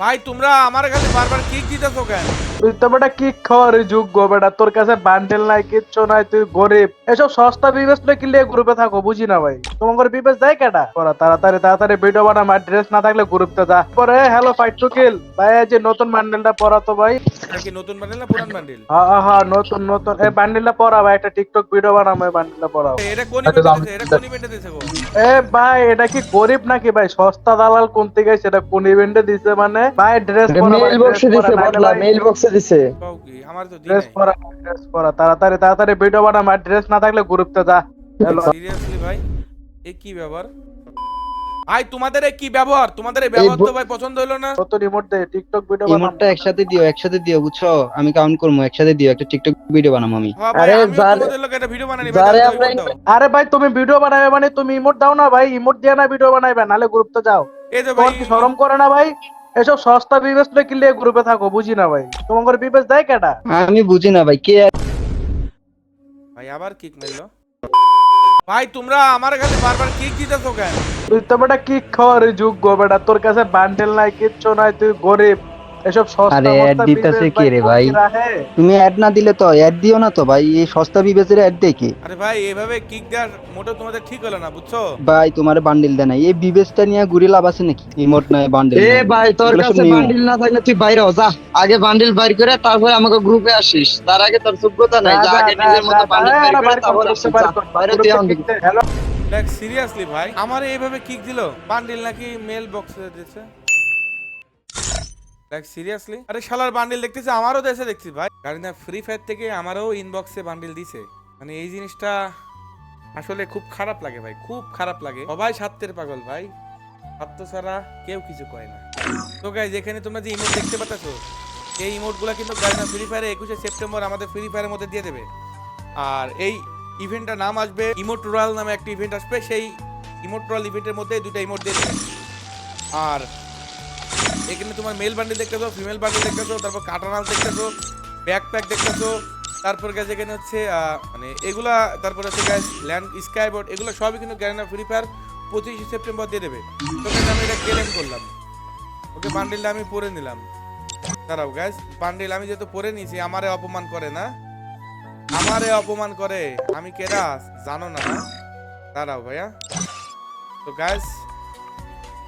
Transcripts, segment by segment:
ভাই তোমরা আমার কাছে বারবার কিক দিতেছো কেন? তো বেটা কি খর যোগ্য বেটা? তোর কাছে বান্ডেল নাই কিচ্ছু নাই তুই গরিব। এসব সস্তা বিবেচ কি লিয়ে গ্রুপে থাকো বুঝি না ভাই? তোমার বিবেচ দেয় কেটা পড়া তাড়াতাড়ি তাড়াতাড়ি ভিডিও বানা আমার ড্রেস না থাকলে গ্রুপতে যা। পরে হ্যালো ফাইট টু কিল ভাই যে নতুন বান্ডেলটা পরা তো ভাই। এটা কি নতুন বান্ডেল না পুরান বান্ডেল হ্যাঁ হ্যাঁ, নতুন নতুন। এই বান্ডেলটা পরা ভাই একটা টিকটক ভিডিও এই বান্ডেলটা পরাও এটা কোন ইভেন্টে এটা কোন ইভেন্টে দিছে গো? এ ভাই এটা কি গরিব নাকি ভাই? সস্তা দালাল কোন থেকে সেটা কোন ইভেন্টে দিছে মানে? ভাই ড্রেস পরা মেইল বক্সে দিছে বদলা মেইল বক্সে দিছে। আমার তো ড্রেস পরা ড্রেস পরা। তাড়াতাড়ি তাড়াতাড়ি ভিডিও বানা আমার ড্রেস না থাকলে গ্রুপতে যা। সিরিয়াসলি ভাই এ কি ব্যবহার? ভাই তোমাদের কি ব্যবহার? তোমাদের এই ব্যবহার তো ভাই পছন্দ হলো না। নতুন ইমোট দে টিকটক ভিডিও ইমোটটা একসাথে দিও একসাথে দিও বুঝছ? আমি কাউন্ট করব একসাথে দিও একটা টিকটক ভিডিও বানাবো আমি। হ্যাঁ আরে তোমাদের লোক একটা ভিডিও বানানি ভাই আমরা আমরা আরে ভাই তুমি ভিডিও বানাবে মানে তুমি ইমোট দাও না ভাই ইমোট দিয়ে না ভিডিও বানাইবে নালে গ্রুপতে যাও। এই যে ভাই শরম করে না ভাই? এসব সস্তা বিবেচ কি কিনলে গ্রুপে থাকো? বুঝি না ভাই। তোমার বিবেচ দেয় কেটা আমি বুঝি না ভাই কে ভাই আবার কিক মারলো। ভাই তোমরা আমার কাছে বারবার কিক দিতেছো কেন? তুই তো বেটা কিক খাওয়ার যোগ্য বেটা। তোর কাছে বান্ডেল নাই কিচ্ছু নাই তুই গরিব। এসব সস্তা আরে ad দিতেছে কে রে ভাই? তুমি অ্যাড না দিলে তো অ্যাড দিও না তো ভাই এই সস্তা বিবেচের অ্যাড দেখে। আরে ভাই এভাবে কিক দেওয়ার মোটেও তোমাদের ঠিক হলো না বুঝছ? ভাই তোমার বান্ডিল দেয় না এই বিবেচটা নিয়ে ঘুরে লাভ আছে নাকি? ইমোট নাই বান্ডিল এ ভাই তোর কাছে বান্ডিল না থাকলে তুই বাইরে হ, যা। আগে বান্ডিল বাইর করে তারপরে আমাকে গ্রুপে আসিস। তার আগে তোর যোগ্যতা নাই যা, আগে নিজের মতো বান্ডিল বাইর করে তারপর আসিস, বাইর তুই। হ্যালো দেখ সিরিয়াসলি ভাই আমার এইভাবে কিক দিল? বান্ডিল নাকি মেল বক্সে দিয়েছে? দেখ সিরিয়াসলি আরে শালার বান্ডিল দেখতেছে, আমারও দেশে দেখছি ভাই। কারণ ফ্রি ফায়ার থেকে আমারও ইনবক্সে বান্ডিল দিছে। মানে এই জিনিসটা আসলে খুব খারাপ লাগে ভাই, খুব খারাপ লাগে। সবাই স্বার্থের পাগল ভাই। স্বার্থ ছাড়া কেউ কিছু কয় না। তো গাইজ এখানে তোমরা যে ইমোট দেখতে পাচ্ছ, এই ইমোটগুলো কিন্তু গাইনা ফ্রি ফায়ারে একুশে সেপ্টেম্বর আমাদের ফ্রি ফায়ারের মধ্যে দিয়ে দেবে। আর এই ইভেন্টটার নাম আসবে ইমোট ইমোট্রাল নামে একটা ইভেন্ট আসবে, সেই ইমোট্রাল ইভেন্টের মধ্যে দুটো ইমোট দিয়ে দেবে। আর এখানে তোমার মেল বান্ডিল দেখতেছো ফিমেল বান্ডিল দেখতেছো, তারপর কাটানাল দেখতেছো ব্যাকপ্যাক দেখতেছো, তারপর গেছে এখানে হচ্ছে মানে এগুলা, তারপর হচ্ছে গ্যাস ল্যান্ড স্কাইবোর্ড এগুলো সবই কিন্তু গ্যারেনা ফ্রি ফায়ার পঁচিশে সেপ্টেম্বর দিয়ে দেবে। তোকে আমি এটা ক্লেম করলাম। ওকে বান্ডিলটা আমি পরে নিলাম। দাঁড়াও গ্যাস বান্ডিল আমি যেহেতু পরে নিয়েছি, আমারে অপমান করে না? আমারে অপমান করে? আমি কেডা? জানো না না? দাঁড়াও ভাইয়া। তো গাইস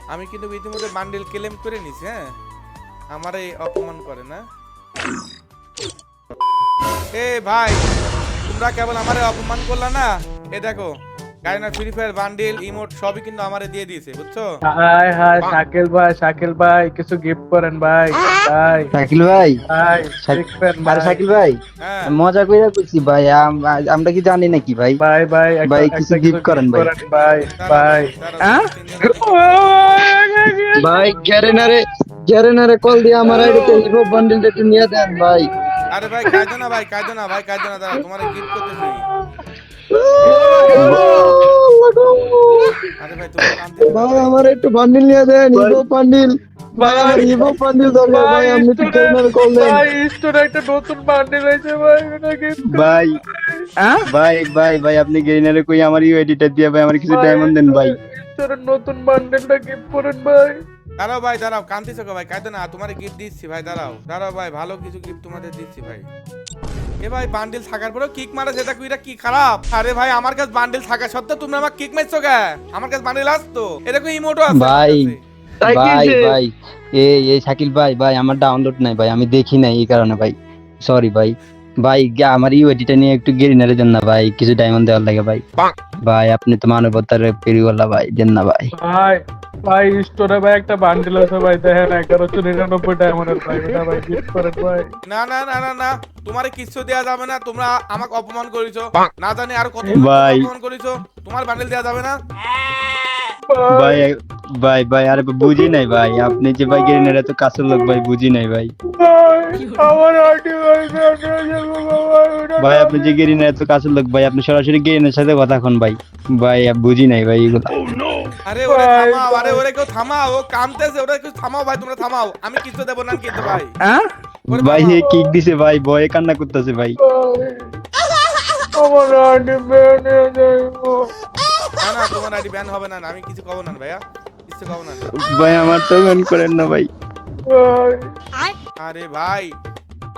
আমি কিন্তু ইতিমধ্যে বান্ডিল ক্লেম করে নিছি হ্যাঁ? আমার এই অপমান করে, না? এ ভাই, তোমরা কেবল আমারে অপমান করলা না? এ দেখো Garena free fire bundle emote সবই কিন্তু আমারে দিয়ে দিয়েছে বুঝছ? হাই হাই শাকিল ভাই শাকিল ভাই কিছু গিফট করেন ভাই ভাই। শাকিল ভাই? ভাই আরে ভাই। শাকিল ভাই হ্যাঁ। মজা করে কইছি ভাই আমরা কি জানি নাকি ভাই? ভাই ভাই ভাই, কিছু গিফট করেন ভাই। ভাই ভাই। হ্যাঁ? তিনজন- ভাই গ্যারেনারে গ্যারেনারে কল দিয়ে আমার আইডিতে হিরো বান্ডিলটা একটু নিয়ে দেন ভাই। আরে ভাই কাঁদো না ভাই কাঁদো না ভাই কাঁদো না দাঁড়াও তোমার গিফট করতেছি। ভাই আমার একটু বান্ডিল নিয়ে দেন হিরো বান্ডিল। ভাই। আমার বান্ডিল দরকার ভাই আপনি একটু গ্যারেনারে কল দেন। ভাই স্টোরে একটা নতুন বান্ডিল ভাই ওটাকে ভাই। ভাই ভাই ভাই আপনি গেইনারে কই আমার দিয়ে ভাই আমার কিছু ডায়মন্ড দেন ভাই। নতুন বান্ডিলটা গিফট করেন ভাই। দাঁড়াও ভাই দাঁড়াও কান্তি চোখে ভাই? কাঁদো না তোমার গিফট দিচ্ছি ভাই দাঁড়াও। দাঁড়াও ভাই ভালো কিছু গিফট তোমাদের দিচ্ছি ভাই। এ ভাই বান্ডিল থাকার পরেও কিক মারা সেটা কি এটা কি খারাপ? আরে ভাই আমার কাছে বান্ডিল থাকা সত্ত্বেও তুমি আমার কিক মারছো কে? আমার কাছে বান্ডিল আসতো। এরকম ইমোটো আছে ভাই। কি ভাই ভাই এই এই শাকিল ভাই ভাই আমার ডাউনলোড নাই ভাই আমি দেখি নাই এই কারণে ভাই। সরি ভাই। ভাই আমার ইউ এডিটর নিয়ে একটু গেরিনারের জন্য ভাই কিছু ডায়মন্ড দেওয়ার লাগে ভাই। ভাই আপনি তো মানবতার পেরিওয়ালা ভাই দেন না ভাই। ভাই ভাই স্টোরে ভাই একটা বান্ডিল আছে ভাই দেখেন এগারোশো নিরানব্বই ডায়মন্ডের ভাই ওটা ভাই গিফট করেন ভাই। না না না না না তোমার কিচ্ছু দেওয়া যাবে না তোমরা আমাকে অপমান করেছ। না জানি আর কত ভাই। অপমান করেছ তোমার বান্ডিল দেওয়া যাবে না? ভাই। ভাই ভাই আরে বুঝি নাই ভাই আপনি যে ভাই গেরিনার এত কাছের লোক ভাই বুঝি নাই ভাই। ভাই আমার আইডি ভাই ভাই ভাই আপনি যে গেরিনার এত কাছের লোক ভাই আপনি সরাসরি গেরিনার সাথে কথা কন ভাই। ভাই বুঝি নাই ভাই এগুলো। আরে ওরে থামাও আরে ওরে কেউ থামাও কামতেছে ওরে কেউ থামাও ভাই তোমরা থামাও। আমি কিছু দেবো না কিন্তু ভাই। ওরে ভাই হে কিক দিছে ভাই ভয়ে কান্না করতেছে ভাই। আমার আইডি বেনে যাইবো না না তোমার আইডি ব্যান হবে না আমি কিছু কব না ভাইয়া। কিছু কব না। ভাই আমার তো মন করেন না ভাই। আরে ভাই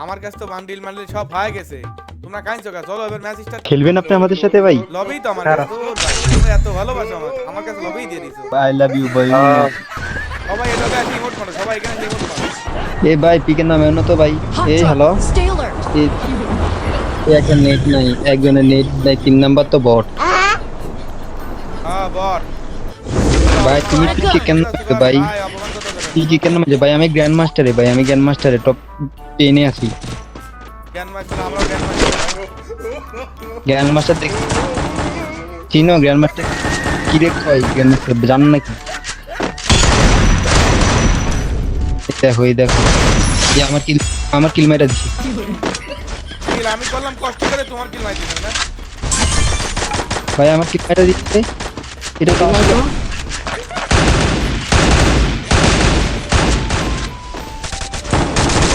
আমার কাছে তো বান্ডিল মান্ডিল সব হয়ে গেছে। তোমরা কাইছো কা চলো এবার ম্যাচ স্টার্ট খেলবেন আপনি আমাদের সাথে ভাই? লবেই তো আমার কাছে। ভাই, এত ভালোবাসো আমার আমার কাছে লবেই দিয়ে দিছো। আই লাভ ইউ ভাই সবাই এটা গায়ে ইমোট মারো সবাই এখানে ইমোট মারো এ ভাই পিকের নামে না তো ভাই এই হ্যালো একটা নেট নাই একজনের নেট নাই তিন নাম্বার তো বট হ্যাঁ বট ভাই তুমি পিকে কেন থাকতে ভাই? দেবে পিকে কেন মাঝে ভাই আমি গ্র্যান্ড মাস্টারে ভাই আমি গ্র্যান্ড মাস্টারে টপ টেনে আছি। জ্ঞান মাস্টার আমরা মাস্টার গ্র্যান্ড মাস্টার দেখ চিনো গ্র্যান্ড মাস্টার কি রে কয় গ্র্যান্ড মাস্টার জানো নাকি? এই দেখো। দেখো এই আমার কিল আমার কিল মেটা দিছে। কিল আমি করলাম কষ্ট করে তোমার কিল মাই দিবেন না? ভাই আমার কিল মেটা দিচ্ছে এটা তো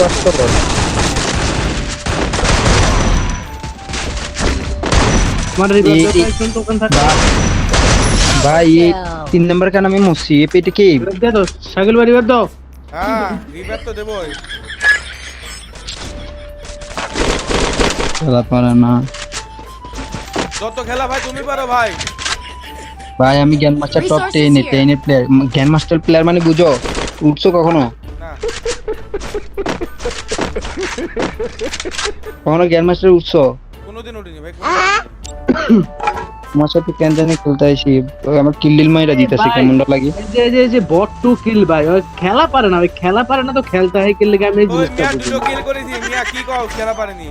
কষ্ট কর ভাই তিন নাম্বার কান আমি পেটে কে? দাও। হ্যাঁ রিভার তো দেবই। খেলা পারে না। যত খেলা ভাই তুমি পারো ভাই। ভাই আমি জ্ঞান মাস্টার টপ Resources টেনে প্লেয়ার জ্ঞান মাস্টার প্লেয়ার মানে বুঝো উঠছো কখনো? না কখনো জ্ঞান মাস্টার উৎস? কোনোদিন উঠিনি ভাই তোমার সাথে কেন জানি খেলতে আসি। আমার কিল্লিল মাইরা দিতেছে কেমন লাগে? এই যে এই যে যে বট টু কিল ভাই ওই খেলা পারে না ওই খেলা পারে না তো খেলতে হয় কিল লেগে আমি এই জিনিসটা বুঝি। দুটো কিল করেছি মিয়া কি কও খেলা পারেনি।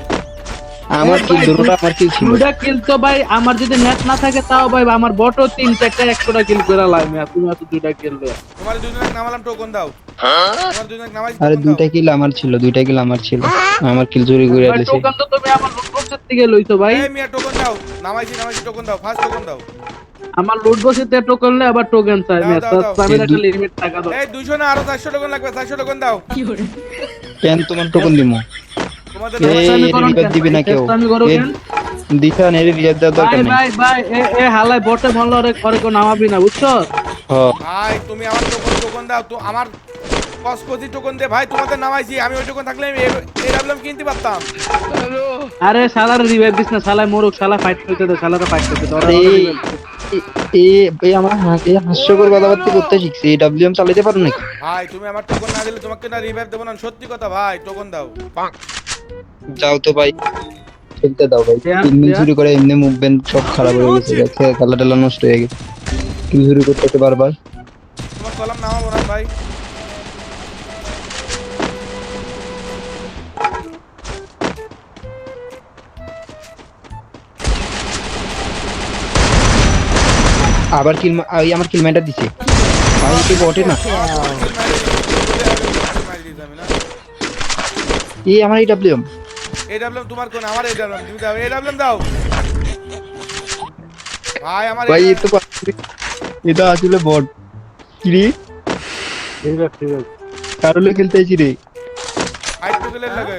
আমার ভাই, দুটোটা আমার কিল ছিল? দুটা কিল তো ভাই আমার যদি নেট না থাকে তাও ভাই আমার বটও তিন চারটা একশোটা কিল করে লাগবে আর তুমি এত দুটা কিল দাও তোমার দুজনের নামালাম টোকন দাও। আরে দুইটা কিল আমার ছিল দুইটা কিল আমার ছিল। আমার কিল চুরি করে দিয়েছে। টোকেন তো তুমি আমার লুট বক্সের থেকে লইছো ভাই। এই মিয়া টোকন দাও। নামাইছি নামাইছি টোকন দাও। ফার্স্ট টোকন দাও। আমার লুট বক্সের থেকে টোকেন লে আবার টোকেন চাই মেয়ে। তো আমি একটা লিমিট টাকা দাও। এই দুইশো না আরও চারশো টোকন লাগবে চারশো টোকন দাও। কি করে? কেন তোমার টোকন দিমু? তোমাদের এই নামাইছি- আমি করুন রিভাইভ কেন? দিবে না কেউ? আমি করুন এই কেন? দিশা নেই রিভাইভ দেওয়ার দরকার নেই। ভাই ভাই এ এ হালাই বটে মরলে ওরে করে কেউ নামাবি না বুঝছ? ভাই তুমি আমার টোকন টোকন দাও তো আমার কসকজি টোকন দে ভাই তোমাদের নামাইছি আমি ওই টোকন থাকলে আমি এই ডাবলাম কিনতে পারতাম। আরে শালার রিভাইভ দিস না শালা মরুক শালা ফাইট করতে দে শালারা ফাইট করতে দে আরে ওরা এই revive দিবে। এ- এই আমার হাস- হাস্যকর কথাবার্তা করতে শিখছে এই ডাব্লিউএম চালাতে পারো নাকি? ভাই তুমি আমার টোকন না দিলে তোমাকে না রিভাইভ দেবো না সত্যি কথা ভাই টোকন দাও। যাও তো ভাই। খেলতে দাও ভাই। দেয়া। শুরু করে এমনি মুভমেন্ট সব খারাপ হয়ে গেছে। খেলা টেলা নষ্ট হয়ে গেছে। কিল শুরু করতে বারবার। তোমার কলাম নামাবো না ভাই। আবার কিল আমার কিল দিছে। ভাই কি বটে না? এই আমার এই ডাব্লিউএম এই ডাবলাম তোমার কোন? আমার এই ডাবলাম তুমি দাও এই ডাবলাম দাও। ভাই আমার ভাই এ তো এটা আসলে বট। কি রে। কারলে খেলতে আইছি রে। তো গেলে লাগে।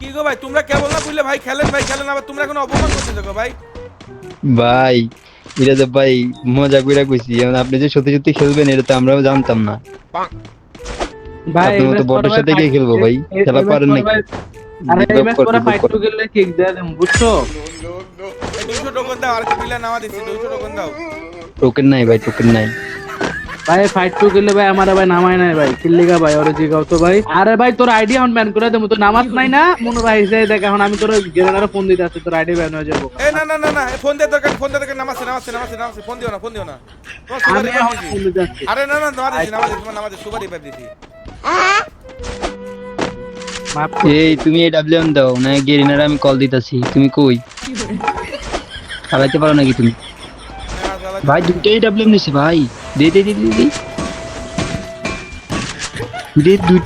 কি গো ভাই তোমরা কেবল না বুঝলে ভাই খেলেন ভাই খেলেন আবার তোমরা এখন অপমান করতেছো গো ভাই। ভাই এটা তো ভাই মজা কইরা কইছি। আপনি যে সত্যি সত্যি খেলবেন এটা তো আমরাও জানতাম না। ভাই মতো এবার বটের সাথে ভাই খেলব ভাই? খেলা পারেন নাকি? আরে Give up পরে ফাইট টু গেলে কিক দেয়া দেন বুঝছ এই দুইশো দাও আর কি প্লেয়ার নামা দিচ্ছি দুইশো টোকন দাও টোকেন নাই ভাই টোকেন নাই। ভাই ফাইট টু গেলে ভাই আমার ভাই নামায় নাই ভাই। কিল্লিগা ভাই ওরে জিগাও তো ভাই। আরে ভাই তোর আইডি এখন ব্যান করে দেবো তো নামাজ নাই না। মনে ভাই হিসেবে দেখ এখন আমি তোর জেনারেল ফোন দিতে আসছি তোর আইডি ব্যান হয়ে যাব। এ না না না না ফোন দে দরকার ফোন দে দরকার নামাচ্ছে নামাচ্ছে নামাচ্ছে ফোন দিও না ফোন দিও না। আরে না না নামাজ নামাজ তোমার নামাজ দিছি। এই তুমি এই ডাব্লিউএম দাও না গেরিনারে আমি কল দিতাছি। তুমি কই? চালাইতে পারো নাকি তুমি? ভাই দুইটাই ডাব্লিউএম নিছে ভাই। দে দে দে দে দে। দুই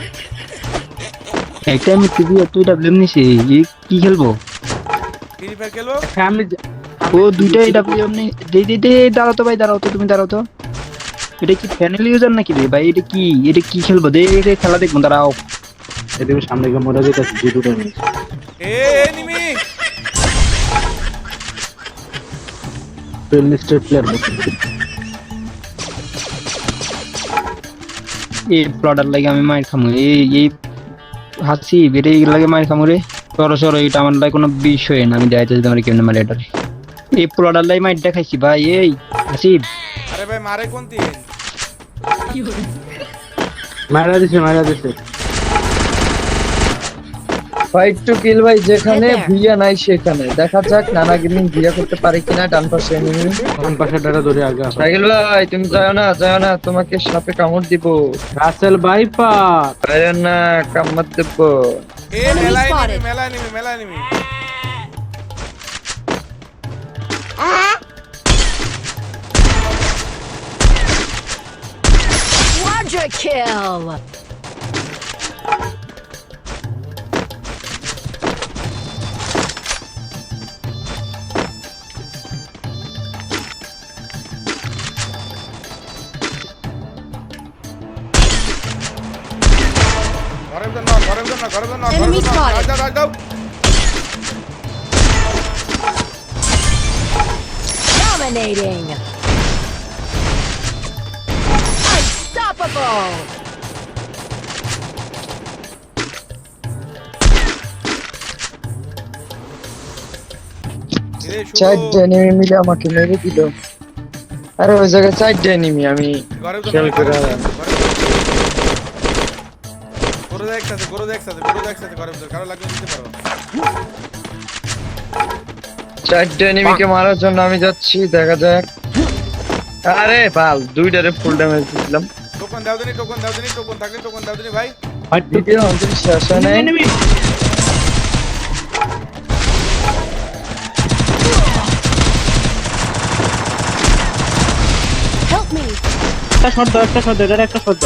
একটা আমি টিভি একটা ডাব্লিউএম নিছে। কি খেলব? ফ্রি ফায়ার খেলব? আমি ও দুইটাই ডাব্লিউএম নে দে দে দে দাঁড়াও তো ভাই দাঁড়াও তো তুমি দাঁড়াও তো। এটা কি প্যানেল ইউজার নাকি রে? ভাই এটা কি এটা কি খেলব? দে এটা খেলা দেখব দাঁড়াও। এদিকে সামনে গিয়ে মরে যেতে দুটো এ এনিমি! লিস্টেড প্লেয়ার এই প্লটার লাগে আমি মাইর খামু। এই এই হাসি বেড়ে লাগে মাইর খামু রে। সরো সরো এটা আমার লাগে কোনো বিষয় না। আমি দেখাইতেছি তোমার কেমনে মারি এটা। এই প্লটার লাগে মাইর দেখাইছি ভাই এই হাসিব। আরে ভাই মারে কোন তিন মারা দিছে মারা দিছে। ফাইট টু কিল ভাই যেখানে ভিয়া নাই সেখানে। দেখা যাক নানা গেমিং ভিয়া করতে পারে কিনা ডান পাশে এনিমি কোন পাশে ডাটা ধরে আগে। সাইকেল ভাই তুমি যাও না যাও না তোমাকে সাপে কামড় দিব। রাসেল বাইপার বাইরে না কামড় দেব। এ মেলায় নিবি মেলায় নিবি মেলায় নিবি Quadra kill! Enemy spotted. Dominating. Unstoppable! চারটে এনিমি মিলে আমাকে মেরে দিল আরে ওই জায়গায় চারটে এনিমি আমি খেয়াল করে ঘরের আর। জন্য, ঘরের জন্য। গরু দেখ একসাথে গরু দেখ একসাথে গরু দেখ একসাথে ঘরের ভিতর কারও লাগলে দিতে পারো চারটে এনিমিকে মারার জন্য আমি যাচ্ছি দেখা যাক আরে বাল দুইটারে ফুল ড্যামেজ দিলাম টোকন দাও দিনি টোকন দাও দিনি টোকন থাকলে টোকন দাও দিনি ভাই। নাই। Help me! একটা শট দাও একটা শট দাও এটা একটা শট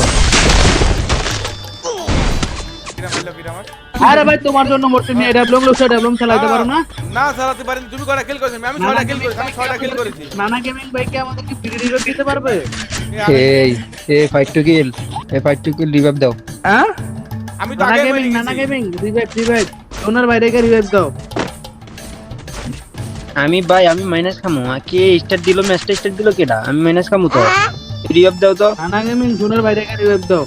আরে ভাই তোমার জন্য মরতে নিয়ে ডেভলপ লোক ডেভলপ চালাতে পারো না। না চালাতে পারেন তুমি কটা কিল করেছ আমি ছয়টা কিল করেছি আমি ছয়টা কিল করেছি। নানা গেমিং ভাই কি আমাদেরকে ফ্রি রিলোড দিতে পারবে? আমি- এই এই ফাইট টু কিল এই ফাইট টু কিল রিভাইভ দাও। হ্যাঁ? আমি তো আগে গেমিং নানা গেমিং রিভাইভ রিভাইভ ওনার বাইরে গিয়ে রিভাইভ দাও। আমি ভাই আমি মাইনাস খামু। আর কে স্টার্ট দিলো ম্যাচটা স্টার্ট দিলো কেডা? আমি মাইনাস খামু তো। রিভাইভ দাও তো। নানা গেমিং জোনের বাইরে গিয়ে রিভাইভ দাও।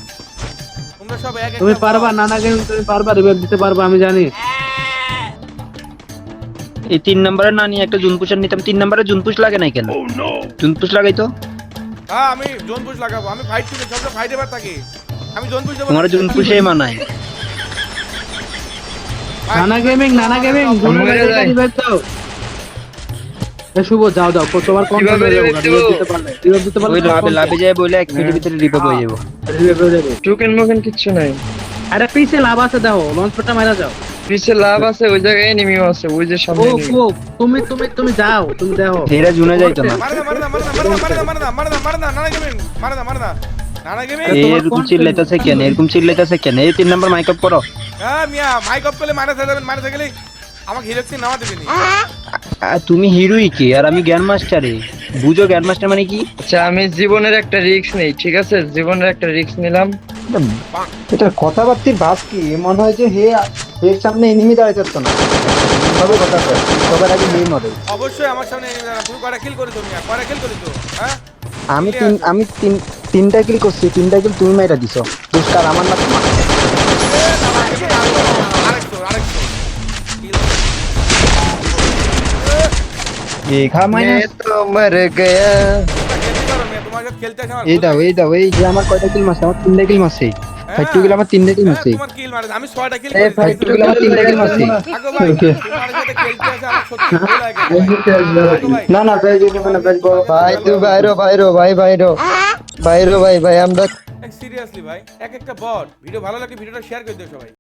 তোমরা সব এক তুমি পারবা নানা গেমিং তুমি পারবা রিভাইভ দিতে পারবা আমি জানি। এই তিন নম্বরে না নিয়ে একটা জুন পুষার নিতাম তিন নম্বরে জুন পুষ লাগে নাই কেন? জুন পুষ লাগাই তো। হ্যাঁ আমি জোন পুশ লাগাবো আমি ফাইট থেকে সবসময় ফাইট এবার থাকি। আমি জোন পুশ দেবো তোমার জুন পুষে মানায়। নানা গেমিং নানা গেমিং। রিভাইভ দাও শুভ যাও দাও তোমার কোন কীভাবে revive দেবো? রিভাইভ দিতে পারলে রিভাইভ দিতে পারলে লাভে লাভে যায় বলে এক মিনিটের ভিতরে রিভাইভ হয়ে যাব রিভাইভ হয়ে যাবে টোকেন মোকেন কিচ্ছু নাই আরে পিছে লাভ আছে লঞ্চ মারা যাও পিছে লাভ আছে ওই জায়গায় এনিমিও আছে ওই যে সামনে enemy। ও তুমি তুমি তুমি যাও তুমি দেখো এরা জুনে যাইতো না মারে না মারে না মারে না মারে না মারে না মারে না মারে না নানা গেমিং মারে না মারে না নানা গেমিং এরকম চিল্লাইতেছে কেন এরকম চিল্লাইতেছে কেন এই তিন নম্বর মাইক আপ করো হ্যাঁ মিয়া মাইক অফ করলে মারা যাবেন মারা গেলে আমাকে হিরোক্সি নামা দেবেনি আর তুমি হিরোই কি আর আমি জ্ঞান মাস্টারে বুঝো জ্ঞান মাস্টার মানে কি? আচ্ছা আমি জীবনের একটা রিস্ক নেই ঠিক আছে? জীবনের একটা রিস্ক নিলাম। এটা কথাবার্তির ভাব কি? মনে হয় যে হে এর সামনে এনিমি দাঁড়াতে পারতো না। তবে কথা কয়। সবার আগে হে মরে। অবশ্যই আমার সামনে দাঁড়া তুমি কয়টা কিল করেছ মিয়া? কয়টা কিল করেছ? হ্যাঁ? আমি তিন আমি তিন তিনটা কিল করছি। তিনটা কিল তুমি মাইরা দিছো। দুষ্কার আমার না তোমার দেখা মানে তো মর গয়া এই দাও এই দাও এই যে আমার কয়টা কিল মারছে? আমার তিনটা কিল মারছে। হ্যাঁ। ফাইটু কিল আমার তিনটা হ্যাঁ, কিল মারছে। আমি কিল কিল আমার তিনটা কিল মারছে। হ্যাঁ, না না ভাই যদি মানে ভাই ভাই তুই বাইরো বাইরো ভাই বাইরো। বাইরো ভাই ভাই আমরা সিরিয়াসলি ভাই এক একটা বট ভিডিও ভালো ভিডিওটা শেয়ার করে দিও সবাই।